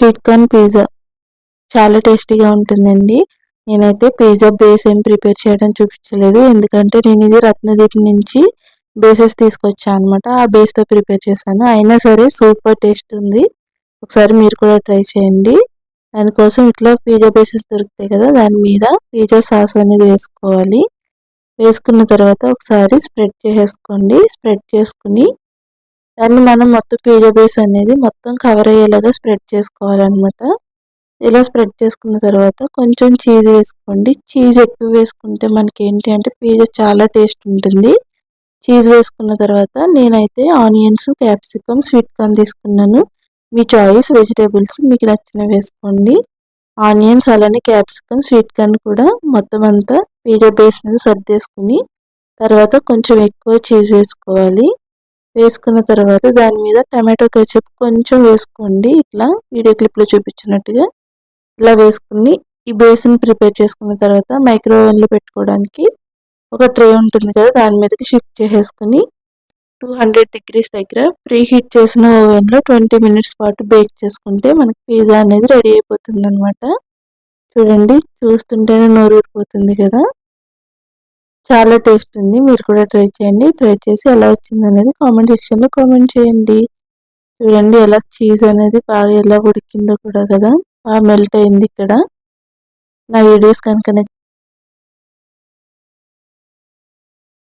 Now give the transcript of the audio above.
Sweet corn pizza చాలా టేస్టీగా ఉంటుందండి. నేనైతే పిజ్జా బేస్ ఏం ప్రిపేర్ చేయడం చూపించలేదు. ఎందుకంటే నేను ఇది రత్నదీప్ నుంచి బేసెస్ తీసుకొచ్చాను అనమాట ఆ బేస్తో ప్రిపేర్ చేశాను. అయినా సరే సూపర్ టేస్ట్ ఉంది. ఒకసారి మీరు కూడా ట్రై చేయండి. దానికోసం ఇట్లా పిజ్జా బేసెస్ దొరుకుతాయి కదా దాని మీద పిజ్జా సాస్ అనేది వేసుకోవాలి. వేసుకున్న తర్వాత ఒకసారి స్ప్రెడ్ చేసేసుకోండి. స్ప్రెడ్ చేసుకుని దాన్ని మనం మొత్తం పిజ్జా బేస్ అనేది మొత్తం కవర్ అయ్యేలాగా స్ప్రెడ్ చేసుకోవాలన్నమాట. ఇలా స్ప్రెడ్ చేసుకున్న తర్వాత కొంచెం చీజ్ వేసుకోండి. చీజ్ ఎక్కువ వేసుకుంటే మనకి ఏంటి అంటే పిజ్జా చాలా టేస్ట్ ఉంటుంది. చీజ్ వేసుకున్న తర్వాత నేనైతే ఆనియన్స్ క్యాప్సికమ్ స్వీట్ కార్న్ తీసుకున్నాను. మీ చాయిస్ వెజిటేబుల్స్ మీకు నచ్చినవి వేసుకోండి. ఆనియన్స్ అలానే క్యాప్సికమ్ స్వీట్ కార్న్ కూడా మొత్తం అంతా పిజ్జా బేస్ మీద సర్దేసుకుని తర్వాత కొంచెం ఎక్కువ చీజ్ వేసుకోవాలి. వేసుకున్న తర్వాత దాని మీద టమాటో కెచప్ కొంచెం వేసుకోండి. ఇట్లా వీడియో క్లిప్లో చూపించినట్టుగా ఇలా వేసుకుని ఈ బేసిన్ ప్రిపేర్ చేసుకున్న తర్వాత మైక్రోవేవ్లో పెట్టుకోవడానికి ఒక ట్రే ఉంటుంది కదా దాని మీదకి షిఫ్ట్ చేసేసుకుని టూ హండ్రెడ్ డిగ్రీస్ దగ్గర ప్రీ హీట్ చేసిన ఓవెన్లో ట్వంటీ మినిట్స్ పాటు బేక్ చేసుకుంటే మనకి పిజ్జా అనేది రెడీ అయిపోతుంది అనమాట చూడండి చూస్తుంటేనే నోరు ఊరిపోతుంది కదా. చాలా టేస్ట్ ఉంది. మీరు కూడా ట్రై చేయండి. ట్రై చేసి ఎలా వచ్చింది అనేది కామెంట్ సెక్షన్లో కామెంట్ చేయండి. చూడండి ఎలా చీజ్ అనేది బాగా ఎలా ఉడికిందో కూడా కదా. బాగా మెల్ట్ అయింది ఇక్కడ. నా వీడియోస్ కనుక